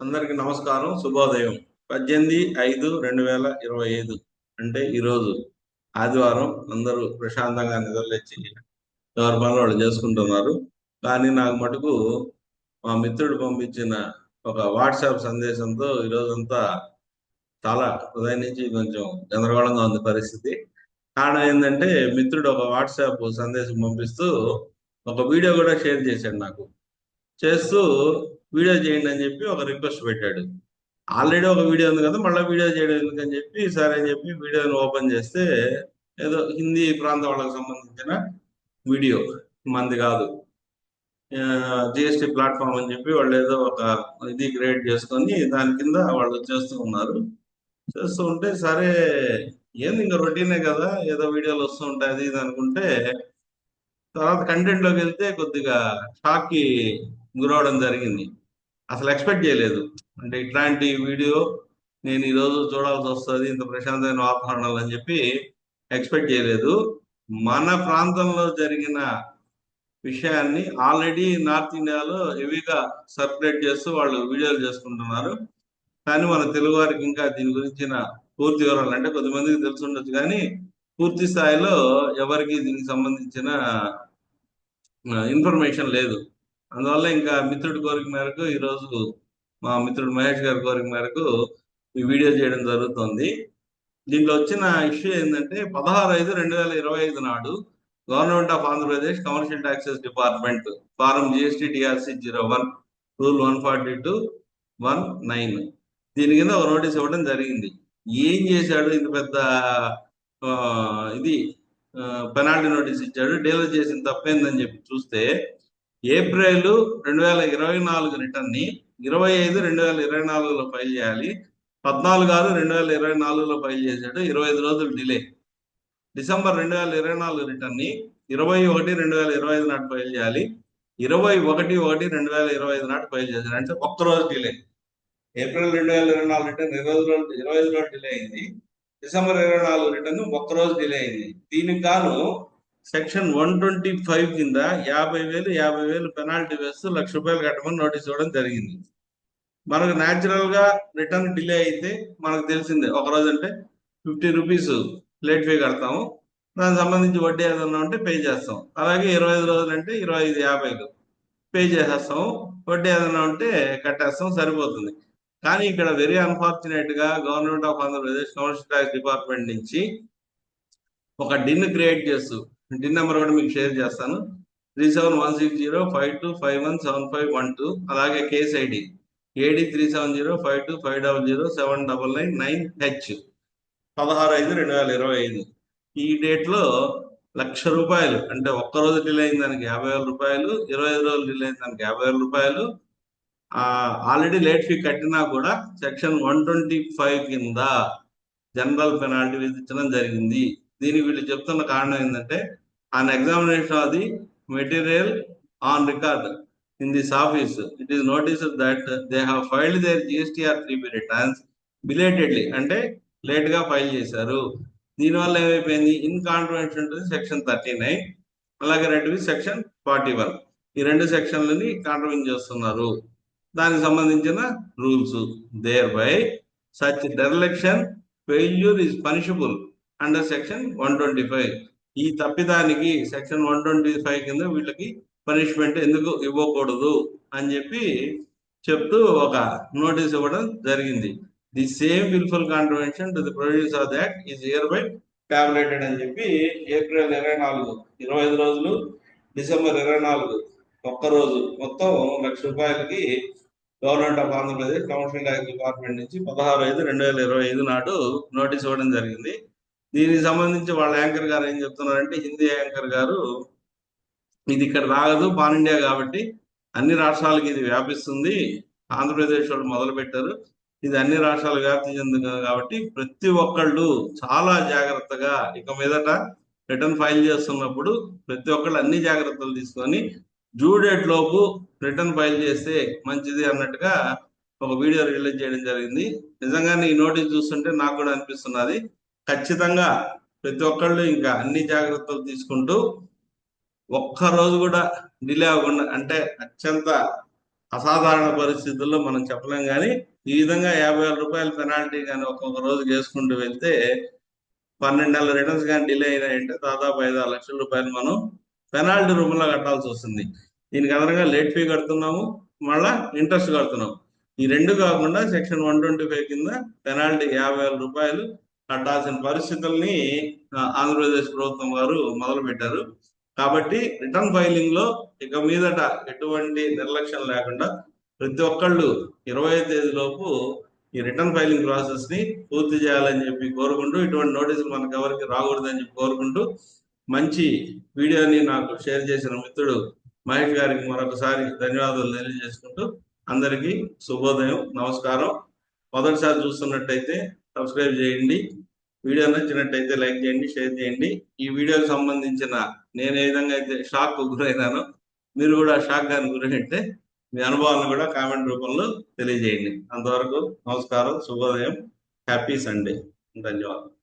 అందరికి నమస్కారం శుభోదయం. పద్దెనిమిది ఐదు రెండు వేల ఇరవై ఐదు అంటే ఈరోజు ఆదివారం అందరూ ప్రశాంతంగా నిద్రలేచి ఎవరి పనులు వాళ్ళు చేసుకుంటున్నారు. కానీ నాకు మటుకు మా మిత్రుడు పంపించిన ఒక వాట్సాప్ సందేశంతో ఈరోజంతా చాలా ఉదయం నుంచి కొంచెం గందరగోళంగా ఉంది పరిస్థితి. కారణం ఏంటంటే మిత్రుడు ఒక వాట్సాప్ సందేశం పంపిస్తూ ఒక వీడియో కూడా షేర్ చేశాడు నాకు. చేస్తూ వీడియో చేయండి అని చెప్పి ఒక రిక్వెస్ట్ పెట్టాడు. ఆల్రెడీ ఒక వీడియో ఉంది కదా మళ్ళీ వీడియో చేయడం ఎందుకని చెప్పి సరే అని చెప్పి వీడియోని ఓపెన్ చేస్తే ఏదో హిందీ ప్రాంతం వాళ్ళకి సంబంధించిన వీడియో. మంది కాదు. జిఎస్టి ప్లాట్ఫామ్ అని చెప్పి వాళ్ళు ఏదో ఒక ఇది క్రియేట్ చేసుకొని దాని కింద వాళ్ళు చేస్తూ ఉన్నారు. చేస్తూ ఉంటే సరే ఏంది ఇంకా రొటీనే కదా ఏదో వీడియోలు వస్తూ ఉంటాయి అది ఇది అనుకుంటే తర్వాత కంటెంట్లోకి వెళ్తే కొద్దిగా షాక్కి గురవడం జరిగింది. అసలు ఎక్స్పెక్ట్ చేయలేదు. అంటే ఇట్లాంటి వీడియో నేను ఈరోజు చూడాల్సి వస్తుంది ఇంత ప్రశాంతమైన వాతావరణాలు అని చెప్పి ఎక్స్పెక్ట్ చేయలేదు. మన ప్రాంతంలో జరిగిన విషయాన్ని ఆల్రెడీ నార్త్ ఇండియాలో హెవీగా సర్క్యులేట్ చేస్తూ వాళ్ళు వీడియోలు చేసుకుంటున్నారు. కానీ మన తెలుగు వారికి ఇంకా దీని గురించిన పూర్తి వివరాలు అంటే కొద్దిమందికి తెలిసి ఉండొచ్చు కానీ పూర్తి స్థాయిలో ఎవరికి దీనికి సంబంధించిన ఇన్ఫర్మేషన్ లేదు. అందువల్ల ఇంకా మిత్రుడి కోరిక మేరకు ఈరోజు మా మిత్రుడు మహేష్ గారి కోరిక మేరకు ఈ వీడియో చేయడం జరుగుతుంది. దీంట్లో వచ్చిన ఇష్యూ ఏంటంటే పదహారు ఐదు రెండు వేల ఇరవై ఐదు నాడు government of Andhra Pradesh commercial taxes department form GST TRC zero one rule one forty two one nine దీని కింద ఒక నోటీస్ ఇవ్వడం జరిగింది. ఏం చేశాడు? ఇంత పెద్ద ఇది పెనాల్టీ నోటీస్ ఇచ్చాడు. డీలర్ చేసిన తప్పేందని చెప్పి చూస్తే ఏప్రిల్ రెండు వేల ఇరవై నాలుగు రిటర్న్ని ఇరవై ఐదు రెండు వేల ఇరవై నాలుగులో ఫైల్ చేయాలి పద్నాలుగు ఆరు రెండు వేల ఇరవై నాలుగులో ఫైల్ చేశాడు ఇరవై ఐదు రోజులు డిలే. డిసెంబర్ రెండు వేల ఇరవై నాలుగు రిటర్న్ని ఇరవై ఒకటి రెండు వేల ఇరవై ఐదు నాటి ఫైల్ చేయాలి ఇరవై ఒకటి ఒకటి రెండు వేల ఇరవై ఐదు నాటి ఫైల్ చేశారు అంటే ఒక్క రోజు డిలే. ఏప్రిల్ రెండు వేల ఇరవై నాలుగు రిటర్న్ ఇరవై రోజు రోజులు ఇరవై ఐదు రోజులు డిలే అయింది. డిసెంబర్ ఇరవై నాలుగు రిటర్న్ ఒక్క రోజు డిలే అయింది. దీనికి గాను సెక్షన్ వన్ ట్వంటీ ఫైవ్ కింద యాభై వేలు యాభై వేలు పెనాల్టీ వేస్తూ లక్ష రూపాయలు కట్టమని నోటీస్ ఇవ్వడం జరిగింది. మనకు న్యాచురల్గా రిటర్న్ డిలే అయితే మనకు తెలిసిందే ఒక రోజు అంటే ఫిఫ్టీ రూపీస్ లేట్ ఫీ కడతాము. దానికి సంబంధించి వడ్డీ ఏదన్నా ఉంటే పే చేస్తాం. అలాగే ఇరవై ఐదు రోజులు అంటే ఇరవై ఐదు యాభైలు పే చేసేస్తాం వడ్డీ ఏదైనా ఉంటే కట్టేస్తాం సరిపోతుంది. కానీ ఇక్కడ very అన్ఫార్చునేట్గా government of Andhra Pradesh commercial tax department నుంచి ఒక డిన్ క్రియేట్ చేస్తూ డిన్ నెంబర్ కూడా మీకు షేర్ చేస్తాను. Three seven one six zero five two five one seven five one two అలాగే case ID AD three seven zero five two five double zero seven double nine nine H పదహారు ఐదు రెండు వేల ఇరవై ఐదు. ఈ డేట్లో లక్ష రూపాయలు అంటే ఒక్క రోజు డిలే అయిన దానికి యాభై వేల రూపాయలు ఇరవై ఐదు రోజులు డిలే అయిన దానికి యాభై వేల రూపాయలు. ఆల్రెడీ లేట్ ఫీ కట్టినా కూడా సెక్షన్ వన్ ట్వంటీ ఫైవ్ కింద జనరల్ పెనాల్టీ విధించడం జరిగింది. దీనికి వీళ్ళు చెప్తున్న కారణం ఏంటంటే on examination of the material on record in this office it is noticed that they have filed their GSTR three B returns belatedly అంటే లేట్గా ఫైల్ చేశారు. దీనివల్ల ఏమైపోయింది? ఇన్ కాంట్రవెన్షన్ ఉంటుంది సెక్షన్ థర్టీ నైన్ అలాగే రెండువి సెక్షన్ ఫార్టీ వన్ ఈ రెండు సెక్షన్లని కాంట్రవెన్ చేస్తున్నారు. దానికి సంబంధించిన rules thereby such dereliction failure is punishable under section one twenty five ఈ తప్పిదానికి సెక్షన్ వన్ ట్వంటీ ఫైవ్ కింద వీళ్ళకి పనిష్మెంట్ ఎందుకు ఇవ్వకూడదు అని చెప్పి చెప్తూ ఒక నోటీస్ ఇవ్వడం జరిగింది. The same wilful contribution to the provisions of that is year by tabulated అని చెప్పి ఏప్రిల్ ఇరవై నాలుగు ఇరవై ఐదు రోజులు డిసెంబర్ ఇరవై నాలుగు ఒక్క రోజు మొత్తం లక్ష రూపాయలకి government of Andhra Pradesh commercial tax department నుంచి పదహారు ఐదు రెండు వేల ఇరవై ఐదు నాడు నోటీస్ ఇవ్వడం జరిగింది. దీనికి సంబంధించి వాళ్ళ యాంకర్ గారు ఏం చెప్తున్నారంటే హిందీ యాంకర్ గారు ఇది ఇక్కడ రాగదు పాన్ ఇండియా కాబట్టి అన్ని రాష్ట్రాలకి ఇది వ్యాపిస్తుంది ఆంధ్రప్రదేశ్ వాళ్ళు మొదలు పెట్టారు ఇది అన్ని రాష్ట్రాలు వ్యాప్తి చెందుతుంది కాబట్టి ప్రతి ఒక్కళ్ళు చాలా జాగ్రత్తగా ఇక మీదట రిటర్న్ ఫైల్ చేస్తున్నప్పుడు ప్రతి ఒక్కళ్ళు అన్ని జాగ్రత్తలు తీసుకొని డ్యూ డేట్ లోపు రిటర్న్ ఫైల్ చేస్తే మంచిది అన్నట్టుగా ఒక వీడియో రిలీజ్ చేయడం జరిగింది. నిజంగానే ఈ నోటీస్ చూస్తుంటే నాకు కూడా అనిపిస్తున్నది. ఖచ్చితంగా ప్రతి ఒక్కళ్ళు ఇంకా అన్ని జాగ్రత్తలు తీసుకుంటూ ఒక్క రోజు కూడా డిలే అవ్వకుండా అంటే అత్యంత అసాధారణ పరిస్థితుల్లో మనం చెప్పలేం కానీ ఈ విధంగా యాభై వేల రూపాయల పెనాల్టీ కానీ ఒక్కొక్క రోజు చేసుకుంటూ వెళ్తే పన్నెండు నెలల రిటర్న్స్ కానీ డిలే అయినాయంటే దాదాపు ఐదు ఆరు లక్షల రూపాయలు మనం పెనాల్టీ రూపంలో కట్టాల్సి వస్తుంది. దీనికి అదనంగా లేట్ ఫీ కడుతున్నాము మళ్ళా ఇంట్రెస్ట్ కడుతున్నాము. ఈ రెండు కాకుండా సెక్షన్ వన్ ట్వంటీ ఫైవ్ కింద పెనాల్టీ యాభై వేల రూపాయలు కట్టాల్సిన పరిస్థితుల్ని ఆంధ్రప్రదేశ్ ప్రభుత్వం వారు మొదలు పెట్టారు కాబట్టి రిటర్న్ ఫైలింగ్లో ఇక మీదట ఎటువంటి నిర్లక్ష్యం లేకుండా ప్రతి ఒక్కళ్ళు ఇరవై తేదీలోపు ఈ రిటర్న్ ఫైలింగ్ ప్రాసెస్ని పూర్తి చేయాలని చెప్పి కోరుకుంటూ ఇటువంటి నోటీసులు మనకు ఎవరికి రాకూడదని చెప్పి కోరుకుంటూ మంచి వీడియోని నాకు షేర్ చేసిన మిత్రుడు మహేష్ గారికి మరొకసారి ధన్యవాదాలు తెలియజేసుకుంటూ అందరికీ శుభోదయం నమస్కారం. మొదటిసారి చూస్తున్నట్టయితే సబ్స్క్రైబ్ చేయండి. వీడియో నచ్చినట్టయితే లైక్ చేయండి షేర్ చేయండి. ఈ వీడియోకి సంబంధించిన నేను ఏ విధంగా అయితే షాక్ గురైనానో మీరు కూడా షాక్ గాని గురైతే మీ అనుభవాలను కూడా కామెంట్ రూపంలో తెలియజేయండి. అంతవరకు నమస్కారం శుభోదయం హ్యాపీ సండే. ధన్యవాదాలు.